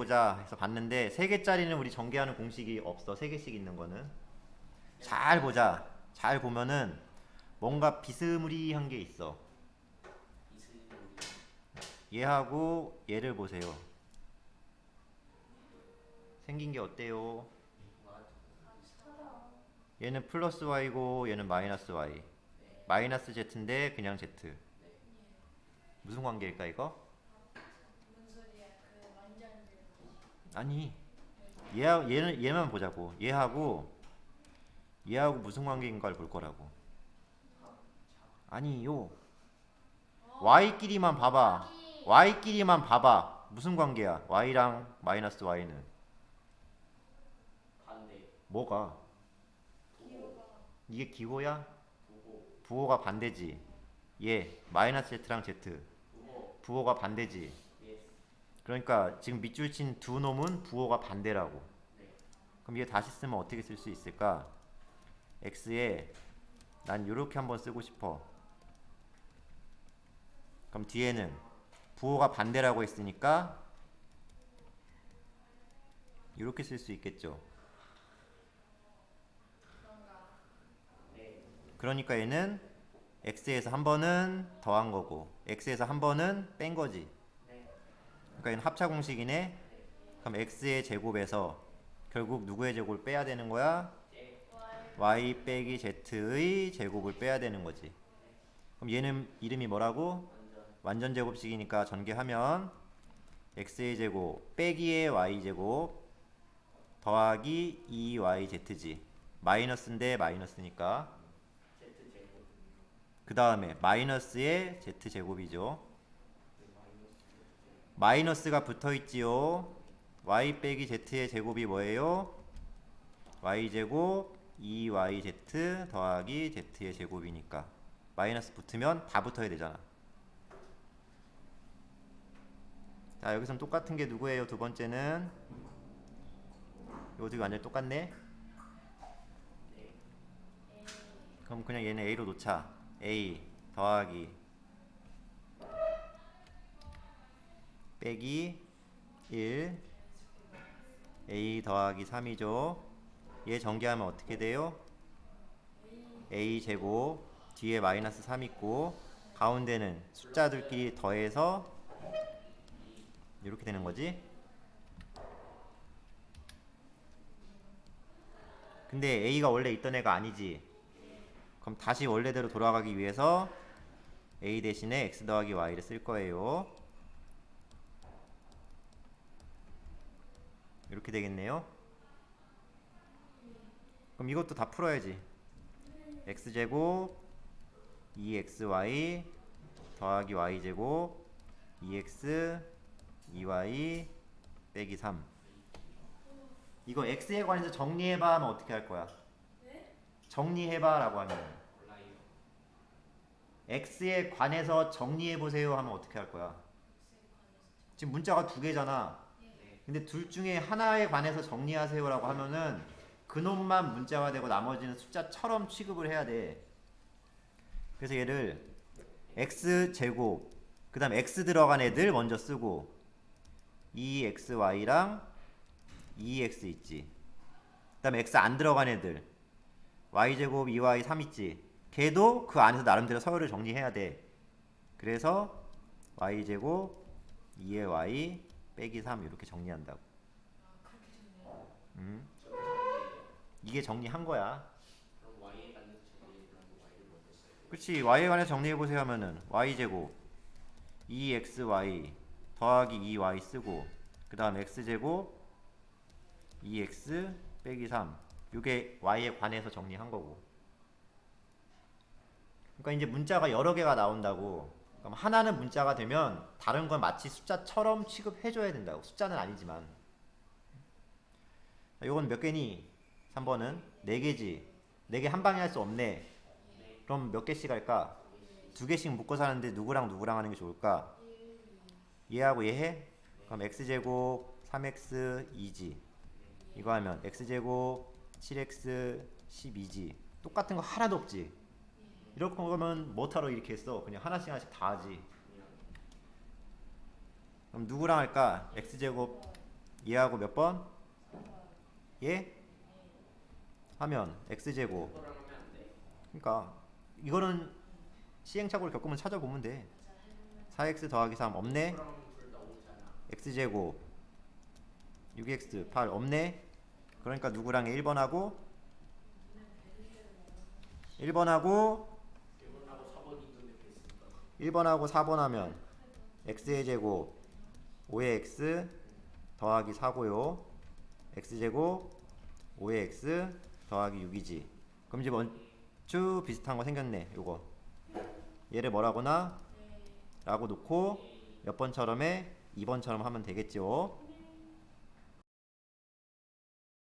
보자 해서 봤는데 세 개짜리는 우리 전개하는 공식이 없어. 세 개씩 있는 거는 잘 보자. 잘 보면은 뭔가 비스무리한 게 있어. 얘하고 얘를 보세요. 생긴 게 어때요? 얘는 플러스 y고 얘는 마이너스 y. 마이너스 z인데 그냥 z. 무슨 관계일까 이거? 아니 얘 얘는 얘만 보자고. 얘하고 얘하고 무슨 관계인가를 볼 거라고. 아니요. y끼리만 봐봐. y끼리만 봐봐. 무슨 관계야? y랑 마이너스 y는. 뭐가? 이게 기호야? 부호 부호가 반대지. 얘 마이너스 z랑 z. 부호. 부호가 반대지 그러니까 지금 밑줄 친 두 놈은 부호가 반대라고. 네. 그럼 이게 다시 쓰면 어떻게 쓸 수 있을까? x에 난 이렇게 한번 쓰고 싶어. 그럼 뒤에는 부호가 반대라고 했으니까 이렇게 쓸 수 있겠죠. 네 그러니까 얘는 x에서 한 번은 더한 거고 x에서 한 번은 뺀 거지. 네. 그러니까 얘는 합차 공식이네. 그럼 x의 제곱에서 결국 누구의 제곱을 빼야 되는 거야? 제 y 빼기 z의 제곱을 빼야 되는 거지. 그럼 얘는 이름이 뭐라고? 완전 제곱식이니까 전개하면 x의 제곱 빼기의 y 제곱 더하기 2yz지. 마이너스인데 마이너스니까 그 다음에 마이너스의 z 제곱이죠. 마이너스가 붙어 있지요. y 빼기 z의 제곱이 뭐예요? y 제곱 2yz 더하기 z의 제곱이니까 마이너스 붙으면 다 붙어야 되잖아. 자 여기서는 똑같은 게 누구예요? 두 번째는 이거 지금 완전 히 똑같네. 네 그럼 그냥 얘는 a로 놓자. a 더하기 빼기 1 a 더하기 3이죠. 얘 전개하면 어떻게 돼요? a 제곱 뒤에 마이너스 3 있고 가운데는 숫자들끼리 더해서 이렇게 되는 거지. 근데 a가 원래 있던 애가 아니지. 그럼 다시 원래대로 돌아가기 위해서 a 대신에 x 더하기 y를 쓸 거예요. 이렇게 되겠네요. 그럼 이것도 다 풀어야지. x 제곱 2xy 더하기 y 제곱 2x 2y 빼기 3. 이거 x에 관해서 정리해봐 하면 어떻게 할 거야? 정리해봐 라고 하면 몰라요 x에 관해서 정리해 보세요 하면 어떻게 할 거야? 지금 문자가 두 개잖아. 네 근데 둘 중에 하나에 관해서 정리하세요라고 하면은 그놈만 문자가 되고 나머지는 숫자처럼 취급을 해야 돼. 그래서 얘를 x 제곱 그 다음 x 들어간 애들 먼저 쓰고 2xy랑 2x 있지. 그 다음 x 안 들어간 애들 y 제곱 2y 3 있지. 걔도 그 안에서 나름대로 서열을 정리해야 돼. 그래서 y 제곱 2의 y 빼기 3 이렇게 정리한다고. 음. 이게 정리한 거야. 그렇지. y에 관해서 정리해 보세요 하면은 y 제곱 2xy 더하기 2y 쓰고 그다음 x 제곱 2x 빼기 3. 이게 y에 관해서 정리한 거고. 그러니까 이제 문자가 여러 개가 나온다고. 그럼 하나는 문자가 되면 다른 건 마치 숫자처럼 취급해 줘야 된다고. 숫자는 아니지만. 자, 요건 몇 개니? 3번은 4개지. 4개 한 방에 할 수 없네. 그럼 몇 개씩 할까? 두 개씩 묶어서 하는데 누구랑 누구랑 하는 게 좋을까? 얘하고 얘 해? 그럼 x제곱 3x 2지. 이거 하면 x제곱 7x 12지. 똑같은 거 하나도 없지. 이럴 거면 뭐하러 이렇게 했어? 그냥 하나씩 하나씩 다 하지. 그럼 누구랑 할까? x제곱 얘하고 몇 번? 얘? 하면 x제곱 그거랑 하면 안 돼? 그러니까 이거는 시행착오를 겪으면 찾아보면 돼 4x 더하기 3 없네 x제곱 6x 8 없네 그러니까 누구랑 1번하고 1번하고 1번하고 4번이 눈에 있으니까. 1번하고 4번 하면 x의 제곱 5의 x 더하기 4고요. x제곱 5의 x 더하기 6이지. 그럼 이제 원주 비슷한 거 생겼네 요거. 얘를 뭐라고나? 라고 놓고 몇 번처럼에 2번처럼 하면 되겠죠